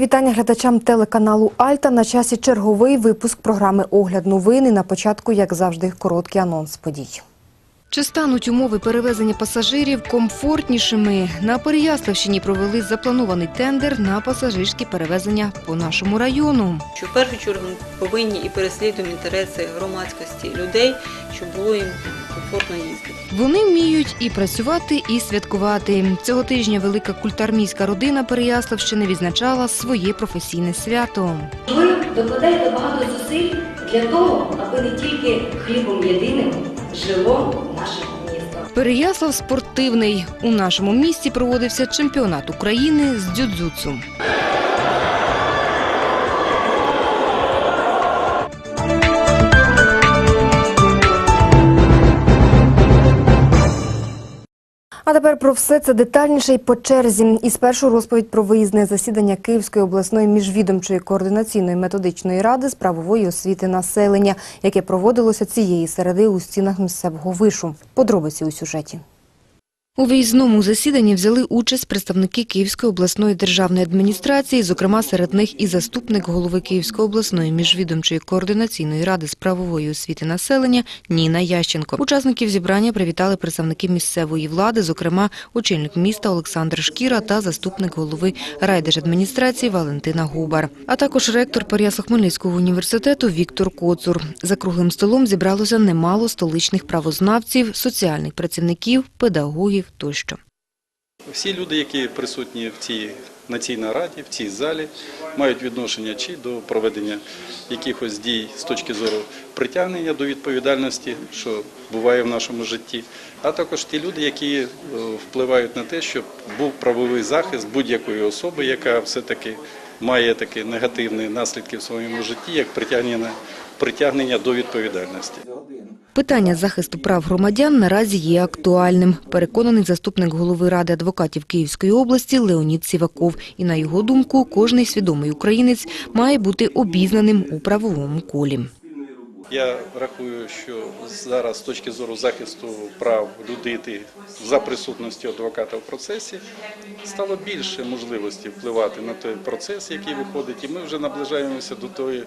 Мої вітання глядачам телеканалу Альта. На часі черговий випуск програми Огляд новини. На початку, як завжди, короткий анонс подій. Чи стануть умови перевезення пасажирів комфортнішими? На Переяславщині провели запланований тендер на пасажирські перевезення по нашому району. що в першу чергу повинні і переслідуємо інтереси громадськості людей, щоб було їм комфортно їздити. Вони вміють і працювати, і святкувати. Цього тижня велика культармійська родина Переяславщини відзначала своє професійне свято. Ви докладаєте багато зусиль для того, аби не тільки хлібом єдиним жило наше місто. Переяслав спортивний. У нашому місті проводився чемпіонат України з дзюдзюцу. А тепер про все це детальніше і по черзі. І спершу розповідь про виїзне засідання Київської обласної міжвідомчої координаційної методичної ради з правової освіти населення, яке проводилося цієї середи у стінах місцевого вишу. Подробиці у сюжеті. У виїзному засіданні взяли участь представники Київської обласної державної адміністрації, зокрема серед них і заступник голови Київської обласної міжвідомчої координаційної ради з правової освіти населення Ніна Ященко. Учасників зібрання привітали представники місцевої влади, зокрема очільник міста Олександр Шкіра та заступник голови райдержадміністрації Валентина Губар, а також ректор Переяслав-Хмельницького університету Віктор Коцур. За круглим столом зібралося немало столичних правознавців, соціальних працівників, педагогів тощо. Всі люди, які присутні в цій на цій нараді, в цій залі, мають відношення чи до проведення якихось дій з точки зору притягнення до відповідальності, що буває в нашому житті, а також ті люди, які е, впливають на те, щоб був правовий захист будь-якої особи, яка все-таки має такі негативні наслідки в своєму житті, як притягнення, притягнення до відповідальності. Питання захисту прав громадян наразі є актуальним, переконаний заступник голови Ради адвокатів Київської області Леонід Сіваков. І на його думку, кожний свідомий українець має бути обізнаним у правовому колі. Я рахую, що зараз з точки зору захисту прав людини за присутності адвоката в процесі стало більше можливості впливати на той процес, який виходить, і ми вже наближаємося до тої,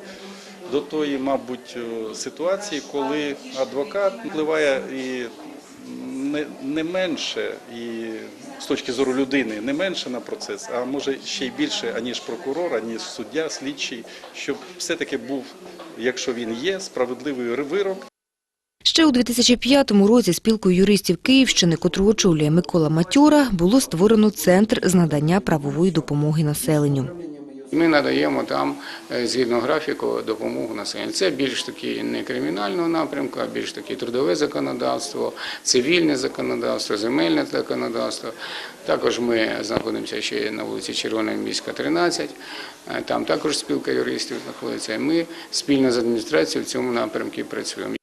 до тої, мабуть, е, ситуації, коли адвокат впливає і не, не менше, і з точки зору людини не менше на процес, а може ще й більше, аніж прокурор, аніж суддя, слідчий, щоб все-таки був, якщо він є, справедливий вирок, Ще у 2005 році спілкою юристів Київщини, котру очолює Микола Матьора, було створено центр з надання правової допомоги населенню. Ми надаємо там е, згідно графіку допомогу населенню. Це більш таки не кримінального напрямку, а більш таки трудове законодавство, цивільне законодавство, земельне законодавство. Також ми знаходимося ще на вулиці Червоного міська 13. Е, Там також спілка юристів знаходиться. І Ми спільно з адміністрацією в цьому напрямку працюємо.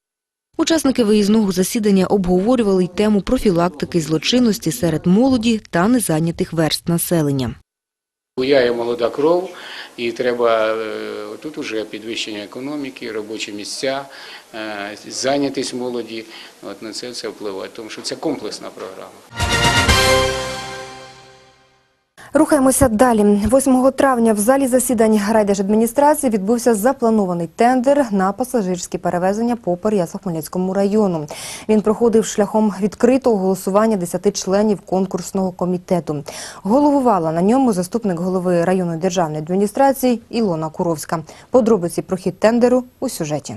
Учасники виїзного засідання обговорювали й тему профілактики злочинності серед молоді та незайнятих верст населення. Буяє молода кров, і треба е, тут уже підвищення економіки, робочі місця, зайнятись зайнятість молоді. От на це все впливає, тому що це комплексна програма. Рухаємося далі. 8 травня в залі засідань райдержадміністрації відбувся запланований тендер на пасажирські перевезення по Переяслав-Хмельницькому району. Він проходив шляхом відкритого голосування 10 членів конкурсного комітету. Головувала на ньому заступник голови районної державної адміністрації Ілона Куровська. Подробиці про хід тендеру у сюжеті.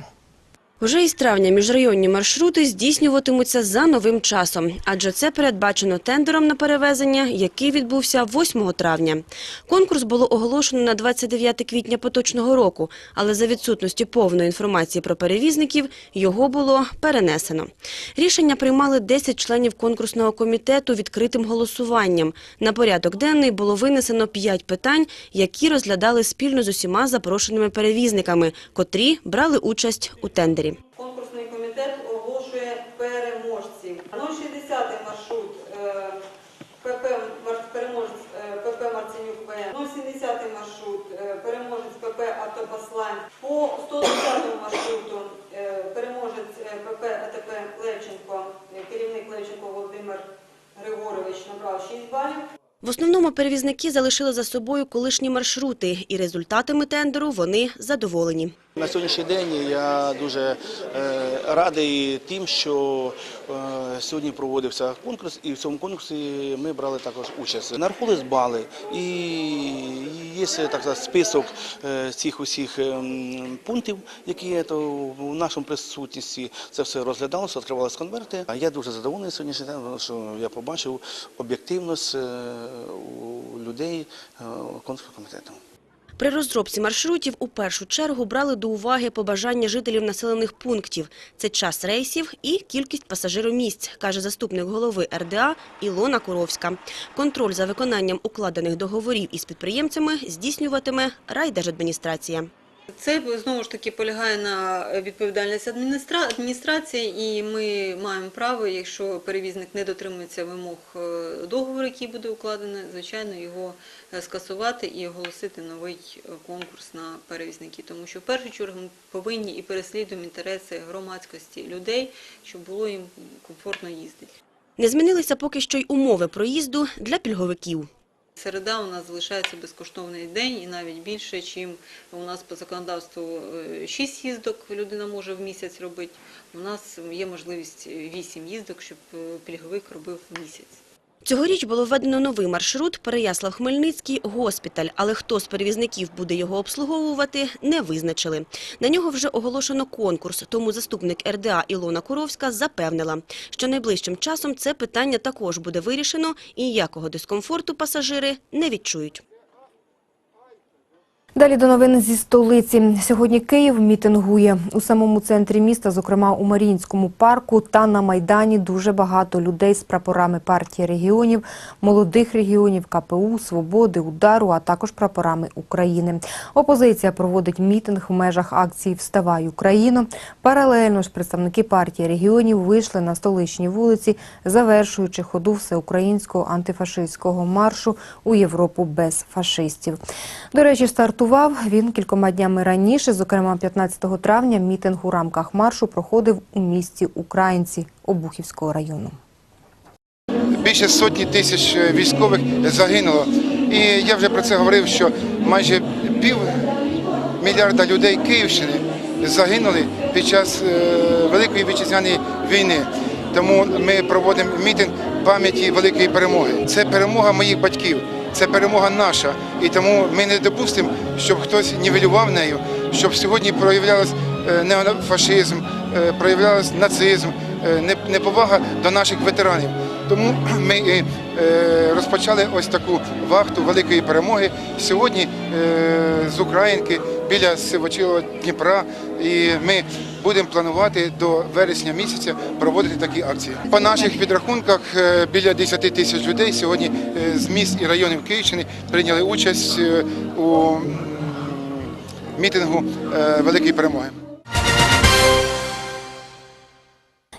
Вже із травня міжрайонні маршрути здійснюватимуться за новим часом, адже це передбачено тендером на перевезення, який відбувся 8 травня. Конкурс було оголошено на 29 квітня поточного року, але за відсутності повної інформації про перевізників його було перенесено. Рішення приймали 10 членів конкурсного комітету відкритим голосуванням. На порядок денний було винесено 5 питань, які розглядали спільно з усіма запрошеними перевізниками, котрі брали участь у тендері. Комітет оголошує переможців. 060 маршрут е, ПП переможець е, ПП Марценюк ВН, 070 маршрут е, переможець ПП Автопослань. По 120 маршруту переможець ПП АТП Левченко, керівник Левченко Володимир Григорович набрав 6 балів. В основному перевізники залишили за собою колишні маршрути, і результатами тендеру вони задоволені. На сьогоднішній день я дуже е, радий тим, що е, сьогодні проводився конкурс, і в цьому конкурсі ми брали також участь. Нарахувались бали, і є так сказати, список е, цих усіх ем, пунктів, які є то в нашому присутності. Це все розглядалося, відкривалися конверти. А я дуже задоволений сьогоднішній день, тому що я побачив об'єктивність у людей конкурсного комітету. При розробці маршрутів у першу чергу брали до уваги побажання жителів населених пунктів. Це час рейсів і кількість пасажиромісць, каже заступник голови РДА Ілона Куровська. Контроль за виконанням укладених договорів із підприємцями здійснюватиме райдержадміністрація. Це знову ж таки полягає на відповідальність адміністрації, і ми маємо право, якщо перевізник не дотримується вимог е, договору, який буде укладений, звичайно, його е, скасувати і оголосити новий е, конкурс на перевізники. Тому що в першу чергу ми повинні і переслідуємо інтереси громадськості людей, щоб було їм комфортно їздити. Не змінилися поки що й умови проїзду для пільговиків. Середа у нас залишається безкоштовний день і навіть більше, чим у нас по законодавству 6 їздок людина може в місяць робити. У нас є можливість 8 їздок, щоб е, пільговик робив в місяць. Цьогоріч було введено новий маршрут Переяслав-Хмельницький госпіталь, але хто з перевізників буде його обслуговувати, не визначили. На нього вже оголошено конкурс, тому заступник РДА Ілона Куровська запевнила, що найближчим часом це питання також буде вирішено і ніякого дискомфорту пасажири не відчують. Далі до новин зі столиці. Сьогодні Київ мітингує у самому центрі міста, зокрема у Маріїнському парку та на Майдані дуже багато людей з прапорами партії регіонів, молодих регіонів, КПУ, Свободи, Удару, а також прапорами України. Опозиція проводить мітинг в межах акції Вставай Україно. Паралельно ж представники партії регіонів вийшли на столичні вулиці, завершуючи ходу всеукраїнського антифашистського маршу у Європу без фашистів. До речі, стартував він кількома днями раніше, зокрема 15 травня, мітинг у рамках маршу проходив у місті Українці Обухівського району. більше сотні тисяч військових загинуло. І я вже про це говорив, що майже пів мільярда людей Київщини загинули під час е, Великої вітчизняної війни. Тому ми проводимо мітинг пам'яті великої перемоги. Це перемога моїх батьків, це перемога наша. І тому ми не допустимо, щоб хтось нівелював нею, щоб сьогодні проявлялась е, неофашизм, проявлялась проявлялось нацизм, е, неповага до наших ветеранів. Тому ми е, розпочали ось таку вахту великої перемоги сьогодні е, з Українки біля Сивочилого Дніпра. І ми будемо планувати до вересня місяця проводити такі акції. По наших підрахунках е, біля 10 тисяч людей сьогодні е, з міст і районів Київщини прийняли участь е, у мітингу великої перемоги.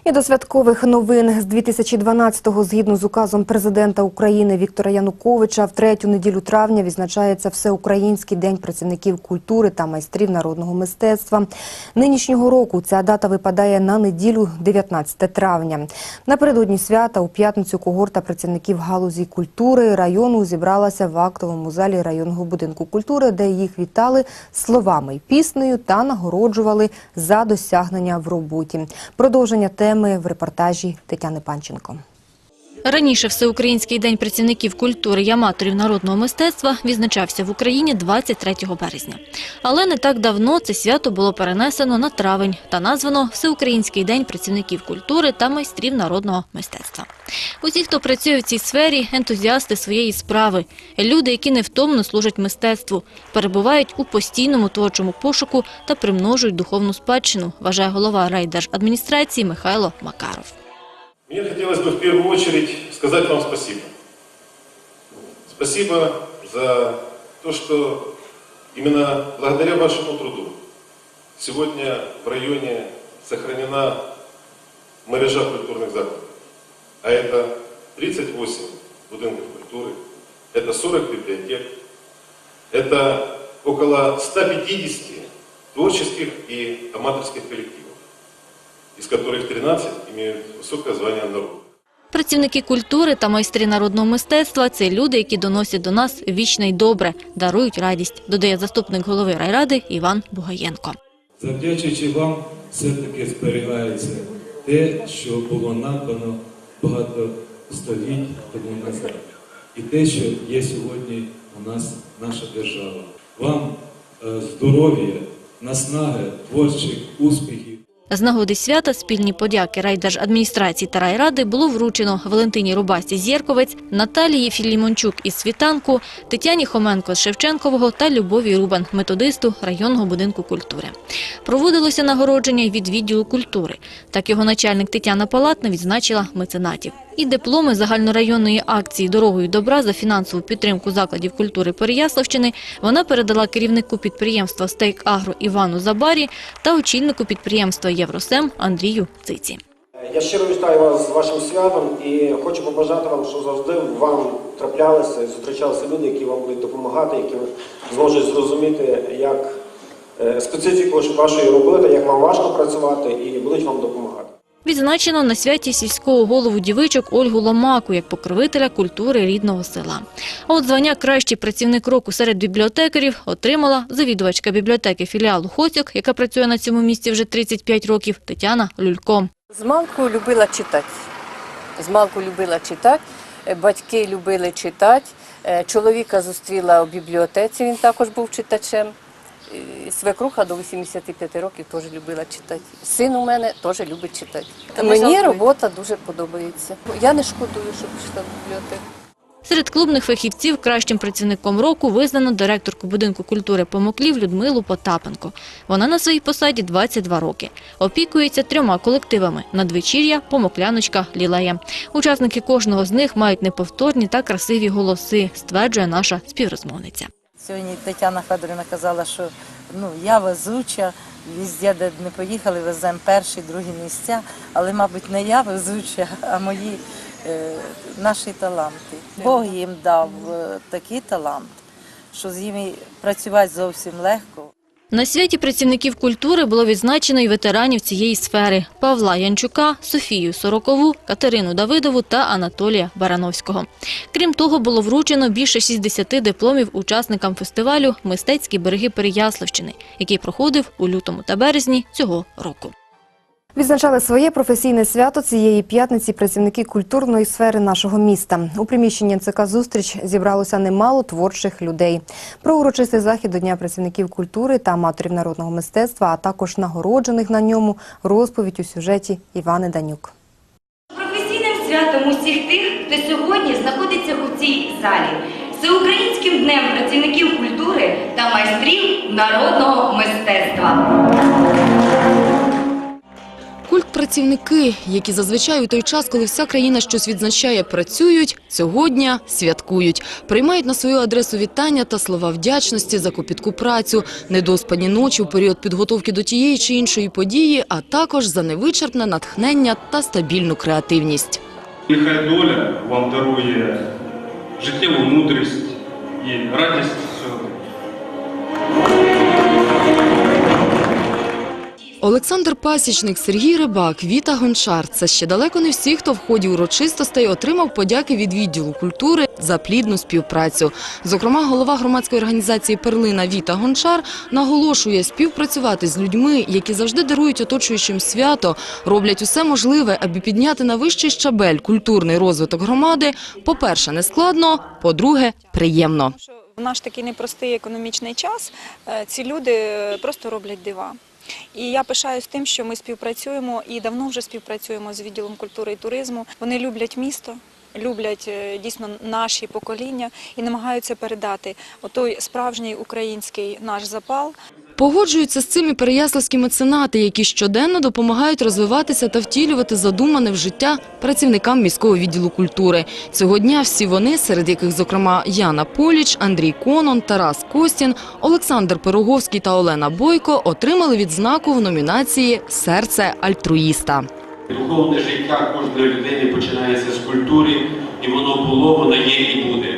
І до святкових новин з 2012-го, згідно з указом президента України Віктора Януковича, в третю неділю травня відзначається Всеукраїнський день працівників культури та майстрів народного мистецтва. Нинішнього року ця дата випадає на неділю 19 травня. Напередодні свята у п'ятницю когорта працівників галузі культури району зібралася в актовому залі районного будинку культури, де їх вітали словами й піснею та нагороджували за досягнення в роботі. Продовження теми в репортажі Тетяни Панченко. Раніше Всеукраїнський день працівників культури і аматорів народного мистецтва відзначався в Україні 23 березня. Але не так давно це свято було перенесено на травень та названо Всеукраїнський день працівників культури та майстрів народного мистецтва. Усі, хто працює в цій сфері, ентузіасти своєї справи, люди, які невтомно служать мистецтву, перебувають у постійному творчому пошуку та примножують духовну спадщину, вважає голова райдержадміністрації Михайло Макаров. Мне хотелось бы в первую очередь сказать вам спасибо. Спасибо за то, что именно благодаря вашему труду сегодня в районе сохранена мрежа культурных закладов. А это 38 будинков культуры, это 40 библиотек, это около 150 творческих и аматорских коллективов из которых 13 имеют высокое звание народа. Працівники культури та майстри народного мистецтва це люди, які доносять до нас вічне й добре, дарують радість, додає заступник голови райради Іван Бугаєнко. Завдячуючи вам, все-таки зберігається те, що було надбано багато століть тому назад. І те, що є сьогодні у нас наша держава. Вам е, здоров'я, наснаги, творчих успіхів. З нагоди свята спільні подяки райдержадміністрації та райради було вручено Валентині Рубасі Зєрковець, Наталії Філімончук із Світанку, Тетяні Хоменко з Шевченкового та Любові Рубан, методисту районного будинку культури. Проводилося нагородження від відділу культури. Так його начальник Тетяна Палатна відзначила меценатів. І дипломи загальнорайонної акції «Дорогою добра» за фінансову підтримку закладів культури Переяславщини вона передала керівнику підприємства «Стейк Агро» Івану Забарі та очільнику підприємства «Євросем» Андрію Циці. Я щиро вітаю вас з вашим святом і хочу побажати вам, щоб завжди вам траплялися і зустрічалися люди, які вам будуть допомагати, які зможуть зрозуміти, як е, специфіку вашої роботи, як вам важко працювати, і будуть вам допомагати. Відзначено на святі сільського голову дівичок Ольгу Ломаку як покровителя культури рідного села. А от звання «Кращий працівник року серед бібліотекарів» отримала завідувачка бібліотеки філіалу «Хоцьок», яка працює на цьому місці вже 35 років, Тетяна Люлько. Змалку любила читати. Змалку любила читати. Е, Батьки любили читати. Е, Чоловіка зустріла у бібліотеці, він також був читачем. Свекруха до 85 років теж любила читати. Син у мене теж любить читати. Мені робота дуже подобається. Я не шкодую, що пішла в бібліотеку. Серед клубних фахівців кращим працівником року визнано директорку будинку культури Помоклів Людмилу Потапенко. Вона на своїй посаді 22 роки. Опікується трьома колективами – надвечір'я, помокляночка, лілея. Учасники кожного з них мають неповторні та красиві голоси, стверджує наша співрозмовниця. Сьогодні Тетяна Федорівна казала, що ну, я везуча, везде, де не поїхали, веземо перші, другі місця, але, мабуть, не я везуча, а мої е, наші таланти. Бог їм дав е, такий талант, що з ними працювати зовсім легко. На святі працівників культури було відзначено й ветеранів цієї сфери – Павла Янчука, Софію Сорокову, Катерину Давидову та Анатолія Барановського. Крім того, було вручено більше 60 дипломів учасникам фестивалю «Мистецькі береги Переяславщини», який проходив у лютому та березні цього року. Відзначали своє професійне свято цієї п'ятниці працівники культурної сфери нашого міста. У приміщенні НЦК «Зустріч» зібралося немало творчих людей. Про урочистий захід до Дня працівників культури та аматорів народного мистецтва, а також нагороджених на ньому розповідь у сюжеті Івани Данюк. Професійним святом усіх тих, хто сьогодні знаходиться у цій залі. Всеукраїнським днем працівників культури та майстрів народного мистецтва. Культпрацівники, які зазвичай у той час, коли вся країна щось відзначає, працюють, цього дня святкують. Приймають на свою адресу вітання та слова вдячності за копітку працю, недоспані ночі у період підготовки до тієї чи іншої події, а також за невичерпне натхнення та стабільну креативність. Нехай доля вам дарує життєву мудрість і радість сьогодні. Олександр Пасічник, Сергій Рибак, Віта Гончар – це ще далеко не всі, хто в ході урочистостей отримав подяки від відділу культури за плідну співпрацю. Зокрема, голова громадської організації «Перлина» Віта Гончар наголошує співпрацювати з людьми, які завжди дарують оточуючим свято, роблять усе можливе, аби підняти на вищий щабель культурний розвиток громади. По-перше, не складно, по-друге, приємно. В наш такий непростий економічний час е, ці люди просто роблять дива. І я пишаюсь тим, що ми співпрацюємо і давно вже співпрацюємо з відділом культури і туризму. Вони люблять місто, люблять е, дійсно наші покоління і намагаються передати отой справжній український наш запал. Погоджуються з цим і переяславські меценати, які щоденно допомагають розвиватися та втілювати задумане в життя працівникам міського відділу культури. Цього дня всі вони, серед яких, зокрема, Яна Поліч, Андрій Конон, Тарас Костін, Олександр Пироговський та Олена Бойко, отримали відзнаку в номінації «Серце альтруїста». Духовне життя кожної людини починається з культури, і воно було, воно є і буде.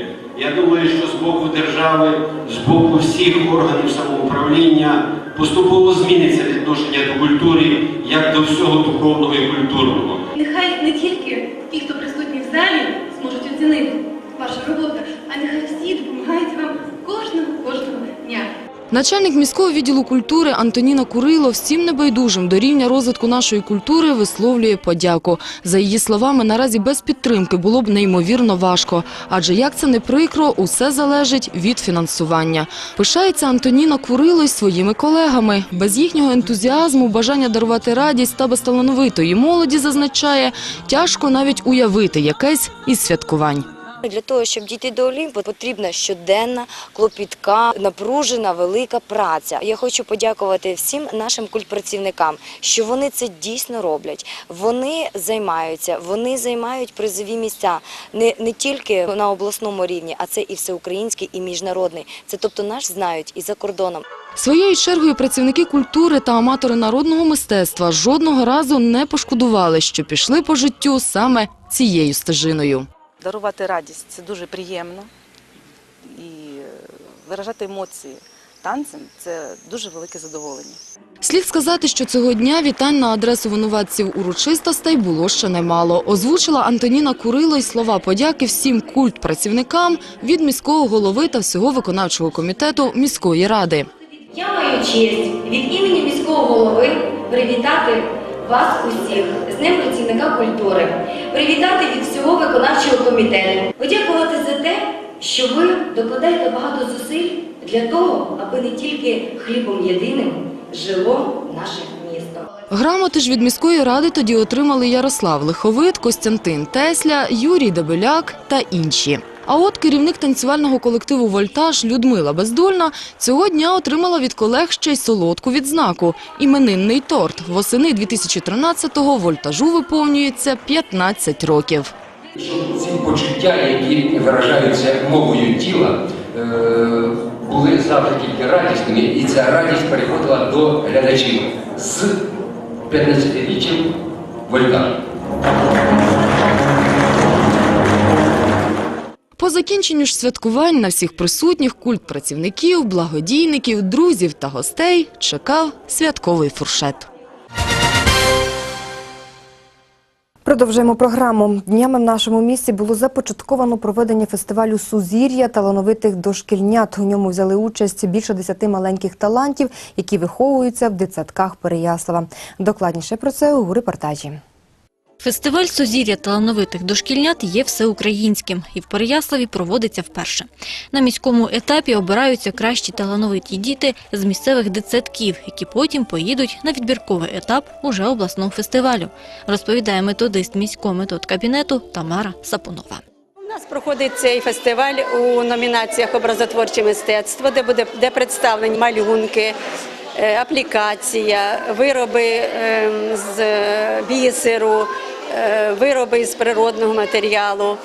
Я думаю, що з боку держави, з боку всіх органів самоуправління поступово зміниться відношення до культури як до всього духовного і культурного. Нехай не тільки ті, хто присутні в залі, зможуть оцінити вашу роботу, а нехай всі допомагають вам кожного кожного дня. Начальник міського відділу культури Антоніна Курило всім небайдужим до рівня розвитку нашої культури висловлює подяку. За її словами, наразі без підтримки було б неймовірно важко. Адже як це не прикро, усе залежить від фінансування. Пишається Антоніна Курило й своїми колегами. Без їхнього ентузіазму, бажання дарувати радість та безталановитої молоді, зазначає, тяжко навіть уявити якесь із святкувань. Для того, щоб дійти до Олімпу, потрібна щоденна, клопітка, напружена, велика праця. Я хочу подякувати всім нашим культпрацівникам, що вони це дійсно роблять. Вони займаються, вони займають призові місця не, не тільки на обласному рівні, а це і всеукраїнський, і міжнародний. Це тобто наш знають і за кордоном. Своєю чергою працівники культури та аматори народного мистецтва жодного разу не пошкодували, що пішли по життю саме цією стежиною. Дарувати радість це дуже приємно і е, виражати емоції танцем це дуже велике задоволення. Слід сказати, що цього дня вітань на адресу винуватців урочистостей було ще немало. Озвучила Антоніна Курило й слова подяки всім культпрацівникам від міського голови та всього виконавчого комітету міської ради. Я маю честь від імені міського голови привітати вас усіх з Днем працівника культури, привітати від всього виконавчого комітету, подякувати за те, що ви докладаєте багато зусиль для того, аби не тільки хлібом єдиним жило наше місто. Грамоти ж від міської ради тоді отримали Ярослав Лиховит, Костянтин Тесля, Юрій Дебеляк та інші. А от керівник танцювального колективу «Вольтаж» Людмила Бездольна цього дня отримала від колег ще й солодку відзнаку – іменинний торт. Восени 2013-го «Вольтажу» виповнюється 15 років. Ці почуття, які виражаються мовою тіла, е, були завжди тільки радісними, і ця радість переходила до глядачів з 15-річчям вольта. По закінченню ж святкувань на всіх присутніх культ працівників, благодійників, друзів та гостей чекав святковий фуршет. Продовжуємо програму. Днями в нашому місті було започатковано проведення фестивалю Сузір'я талановитих дошкільнят. У ньому взяли участь більше десяти маленьких талантів, які виховуються в дитсадках Переяслава. Докладніше про це у репортажі. Фестиваль «Сузір'я талановитих дошкільнят» є всеукраїнським і в Переяславі проводиться вперше. На міському етапі обираються кращі талановиті діти з місцевих дитсадків, які потім поїдуть на відбірковий етап уже обласного фестивалю, розповідає методист міського методкабінету Тамара Сапунова. У нас проходить цей фестиваль у номінаціях образотворче мистецтво, де буде де представлені малюнки, аплікація, вироби ем, з бісеру, е, вироби з природного матеріалу.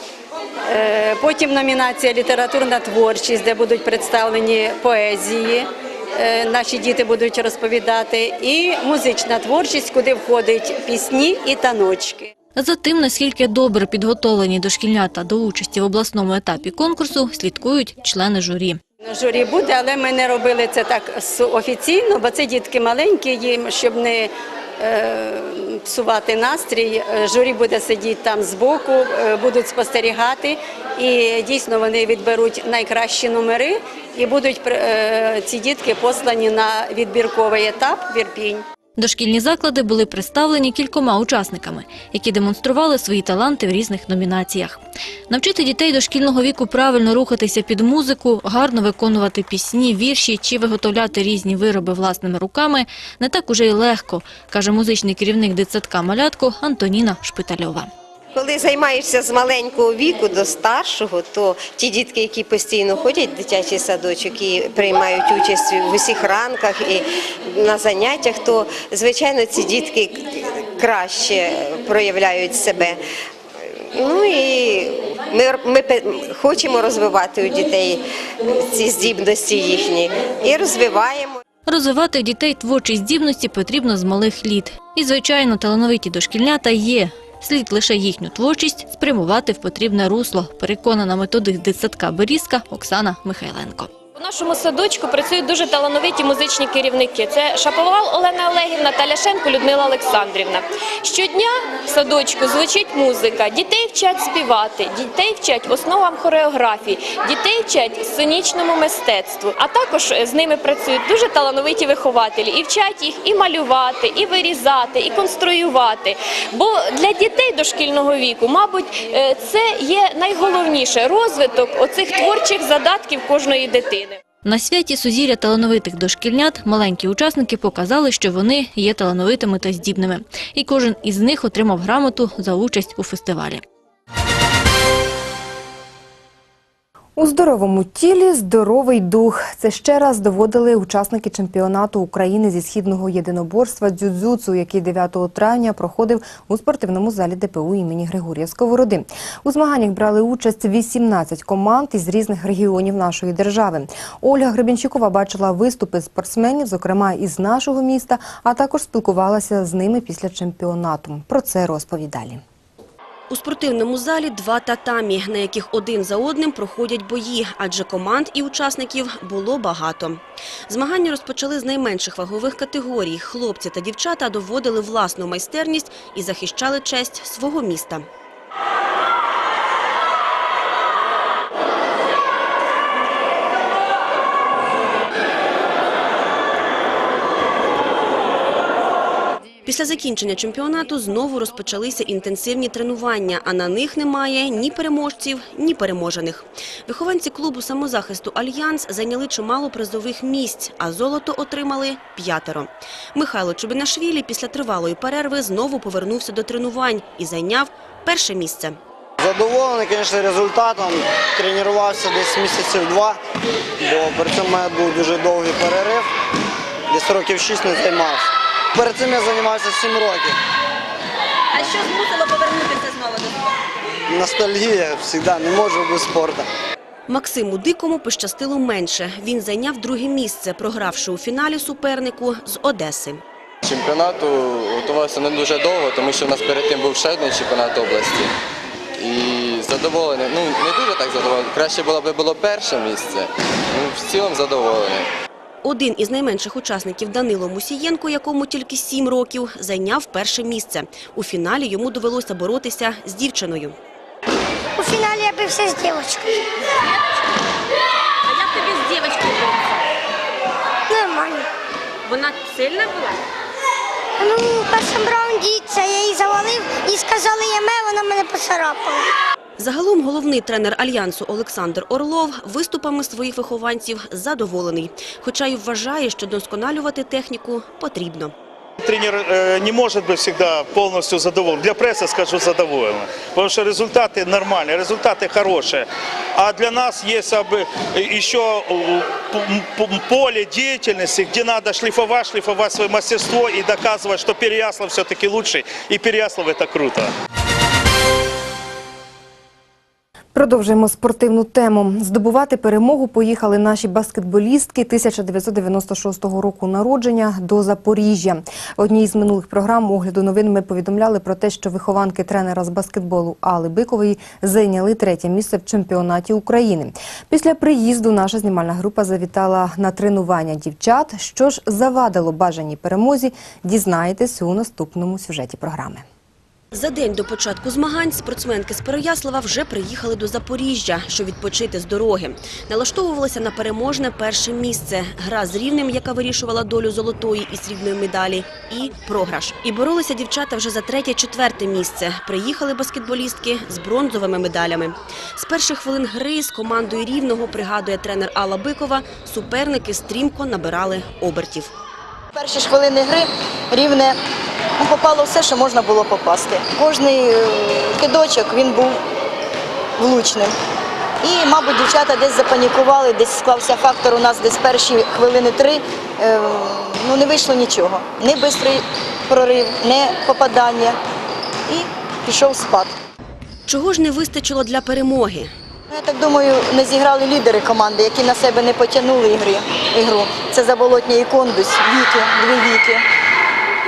Е, Потім номінація літературна творчість, де будуть представлені поезії. е, Наші діти будуть розповідати, і музична творчість, куди входять пісні і таночки. За тим, наскільки добре підготовлені дошкільнята до участі в обласному етапі конкурсу, слідкують члени журі. Журі буде, але ми не робили це так офіційно, бо це дітки маленькі, їм щоб не е, псувати настрій. е, Журі буде сидіти там збоку, е, будуть спостерігати, і дійсно вони відберуть найкращі номери, і будуть ці дітки послані на відбірковий етап в Ірпінь. Дошкільні заклади були представлені кількома учасниками, які демонстрували свої таланти в різних номінаціях. Навчити дітей дошкільного віку правильно рухатися під музику, гарно виконувати пісні, вірші чи виготовляти різні вироби власними руками не так уже й легко, каже музичний керівник дитсадка «Малятко» Антоніна Шпитальова. Коли займаєшся з маленького віку до старшого, то ті дітки, які постійно ходять в дитячий садочок і приймають участь в усіх ранках і на заняттях, то звичайно ці дітки краще проявляють себе. Ну і ми, ми хочемо розвивати у дітей ці здібності їхні і розвиваємо. Розвивати дітей творчі здібності потрібно з малих літ. І, звичайно, талановиті дошкільнята є. Слід лише їхню творчість спрямувати в потрібне русло, переконана методист дитсадка Берізка Оксана Михайленко. Нашому садочку працюють дуже талановиті музичні керівники. Це Шаповал Олена Олегівна та Ляшенко Людмила Олександрівна. Щодня в садочку звучить музика, дітей вчать співати, дітей вчать основам хореографії, дітей вчать сценічному мистецтву. А також з ними працюють дуже талановиті вихователі і вчать їх і малювати, і вирізати, і конструювати. Бо для дітей дошкільного віку, мабуть, е, це є найголовніше розвиток оцих творчих задатків кожної дитини. На святі сузір'я талановитих дошкільнят маленькі учасники показали, що вони є талановитими та здібними. І кожен із них отримав грамоту за участь у фестивалі. У здоровому тілі здоровий дух. Це ще раз доводили учасники чемпіонату України зі східного єдиноборства дзюдзюцу, який 9 травня проходив у спортивному залі ДПУ імені Григорія Сковороди. У змаганнях брали участь 18 команд із різних регіонів нашої держави. Ольга Гребінчукова бачила виступи спортсменів, зокрема із нашого міста, а також спілкувалася з ними після чемпіонату. Про це розповідь далі. У спортивному залі два татамі, на яких один за одним проходять бої, адже команд і учасників було багато. Змагання розпочали з найменших вагових категорій. Хлопці та дівчата доводили власну майстерність і захищали честь свого міста. Після закінчення чемпіонату знову розпочалися інтенсивні тренування, а на них немає ні переможців, ні переможених. Вихованці клубу самозахисту «Альянс» зайняли чимало призових місць, а золото отримали п'ятеро. Михайло Чубинашвілі після тривалої перерви знову повернувся до тренувань і зайняв перше місце. Задоволений, звісно, результатом. Тренувався десь місяців два, бо при цьому був дуже довгий перерив. Десь років шість не займався. Перед цим я займався сім років. А що змусило повернутися знову до спорту? Ностальгія завжди, не можу без спорту. Максиму Дикому пощастило менше. Він зайняв друге місце, програвши у фіналі супернику з Одеси. Чемпіонату готувався не дуже довго, тому що в нас перед тим був ще один чемпіонат області. І задоволений, ну не дуже так задоволений, краще було б було перше місце. Ну, в цілому задоволений. Один із найменших учасників Данило Мусієнко, якому тільки сім років, зайняв перше місце. У фіналі йому довелося боротися з дівчиною. У фіналі я бився з дівчиною. А як тобі з дівчинкою битися? Нормально. Вона сильна була? Ну, в першому раунді це я її завалив і сказали яме, вона мене поцарапала. Загалом головний тренер Альянсу Олександр Орлов виступами своїх вихованців задоволений, хоча й вважає, що досконалювати техніку потрібно. Тренер э, не может быть всегда полностью задоволен. Для прессы скажу задоволен. Потому что результаты нормальные, результаты хорошие. А для нас есть как бы, еще э, п- п- поле деятельности, где надо шлифовать, шлифовать свое мастерство и доказывать, что Переяслав все-таки лучший. И Переяслав это круто. Продовжуємо спортивну тему. Здобувати перемогу поїхали наші баскетболістки 1996 року народження до Запоріжжя. В одній з минулих програм огляду новин ми повідомляли про те, що вихованки тренера з баскетболу Али Бикової зайняли третє місце в чемпіонаті України. Після приїзду наша знімальна група завітала на тренування дівчат. Що ж завадило бажаній перемозі, дізнаєтесь у наступному сюжеті програми. За день до початку змагань спортсменки з Переяслава вже приїхали до Запоріжжя, щоб відпочити з дороги. Налаштовувалися на переможне перше місце. Гра з рівнем, яка вирішувала долю золотої і срібної медалі, і програш. І боролися дівчата вже за третє-четверте місце. Приїхали баскетболістки з бронзовими медалями. З перших хвилин гри з командою рівного, пригадує тренер Алла Бикова, суперники стрімко набирали обертів. Перші ж хвилини гри рівне ну, попало все, що можна було попасти. Кожний е, кидочок він був влучним. І, мабуть, дівчата десь запанікували, десь склався фактор у нас десь перші хвилини три. е, Ну, не вийшло нічого. Не швидкий прорив, не попадання. І пішов спад. Чого ж не вистачило для перемоги? Ну, Я так думаю, не зіграли лідери команди, які на себе не потягнули ігри, ігру. Це Заболотня і Кондусь, віки, дві віки.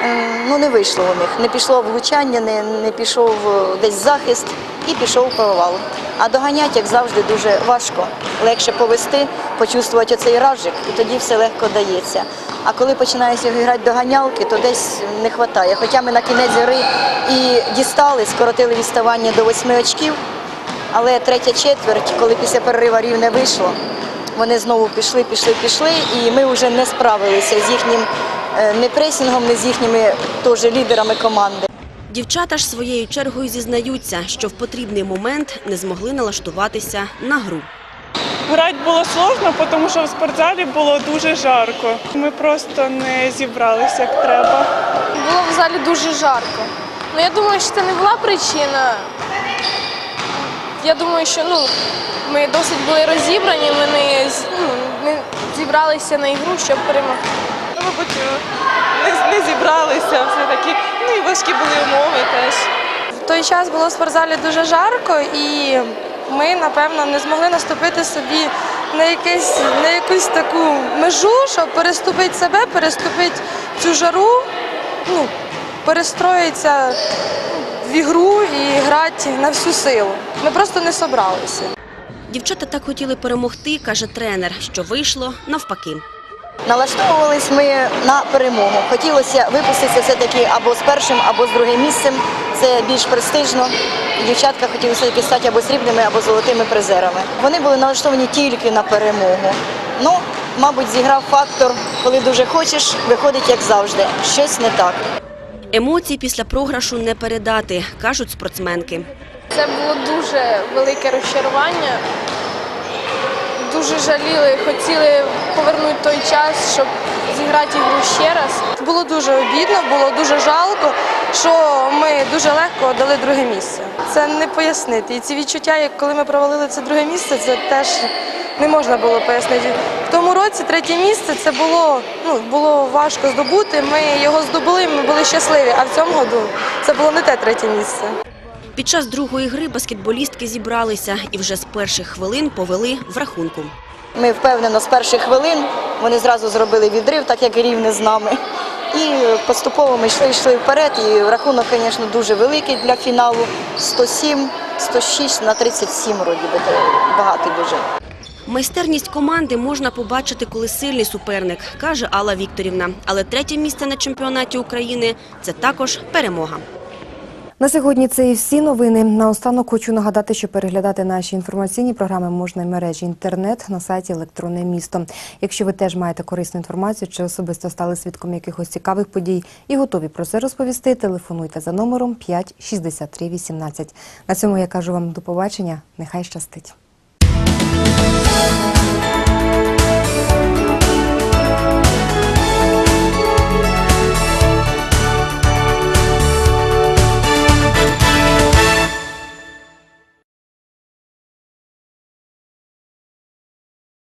Е, Ну, не вийшло у них. Не пішло влучання, не, не пішов е, десь захист. і пішов в повал. А доганять, як завжди, дуже важко. Легше повести, почувствувати оцей ражик, і тоді все легко дається. А коли починаєш грати доганялки, то десь не вистачає. Хоча ми на кінець гри і дістали, скоротили відставання до восьми очків, але третя четверть, коли після перерива рівне вийшло, вони знову пішли, пішли, пішли, і ми вже не справилися з їхнім е, не пресінгом, не з їхніми теж лідерами команди. Дівчата ж своєю чергою зізнаються, що в потрібний момент не змогли налаштуватися на гру. Грати було сложно, тому що в спортзалі було дуже жарко. Ми просто не зібралися як треба. Було в залі дуже жарко. Ну я думаю, що це не була причина. Я думаю, що ну, ми досить були розібрані, ми не, ну, не зібралися на ігру, щоб перемогти. Ну, мабуть, не, не зібралися все-таки. Ну і важкі були умови теж. В той час було в спортзалі дуже жарко, і ми, напевно, не змогли наступити собі на, якесь, на якусь таку межу, щоб переступити себе, переступити цю жару, ну, перестроїтися в ігру і грати на всю силу. Ми просто не собралися. Дівчата так хотіли перемогти, каже тренер, що вийшло навпаки. Налаштовувались ми на перемогу. Хотілося випуститися все-таки або з першим, або з другим місцем. Це більш престижно. Дівчатка хотіли все-таки стати або срібними, або золотими призерами. Вони були налаштовані тільки на перемогу. Ну, мабуть, зіграв фактор, коли дуже хочеш, виходить як завжди. Щось не так. Емоції після програшу не передати, кажуть спортсменки. Це було дуже велике розчарування. Дуже жаліли, хотіли повернути той час, щоб зіграти ігру ще раз. Було дуже обідно, було дуже жалко, що ми дуже легко дали друге місце. Це не пояснити. І ці відчуття, як коли ми провалили це друге місце, це теж не можна було пояснити. В тому році третє місце це було, ну, було важко здобути. Ми його здобули, ми були щасливі. А в цьому году це було не те третє місце. Під час другої гри баскетболістки зібралися і вже з перших хвилин повели в рахунку. Ми впевнено з перших хвилин вони зразу зробили відрив, так як і рівне з нами. І поступово ми йшли, йшли вперед. І рахунок, звісно, дуже великий для фіналу. 107, 106 на 37 вроді би, то багатий дуже. Майстерність команди можна побачити, коли сильний суперник, каже Алла Вікторівна. Але третє місце на чемпіонаті України – це також перемога. На сьогодні це і всі новини. Наостанок хочу нагадати, що переглядати наші інформаційні програми можна в мережі інтернет на сайті Електронне місто. Якщо ви теж маєте корисну інформацію чи особисто стали свідком якихось цікавих подій і готові про це розповісти, телефонуйте за номером 5 63 18. На цьому я кажу вам до побачення. Нехай щастить.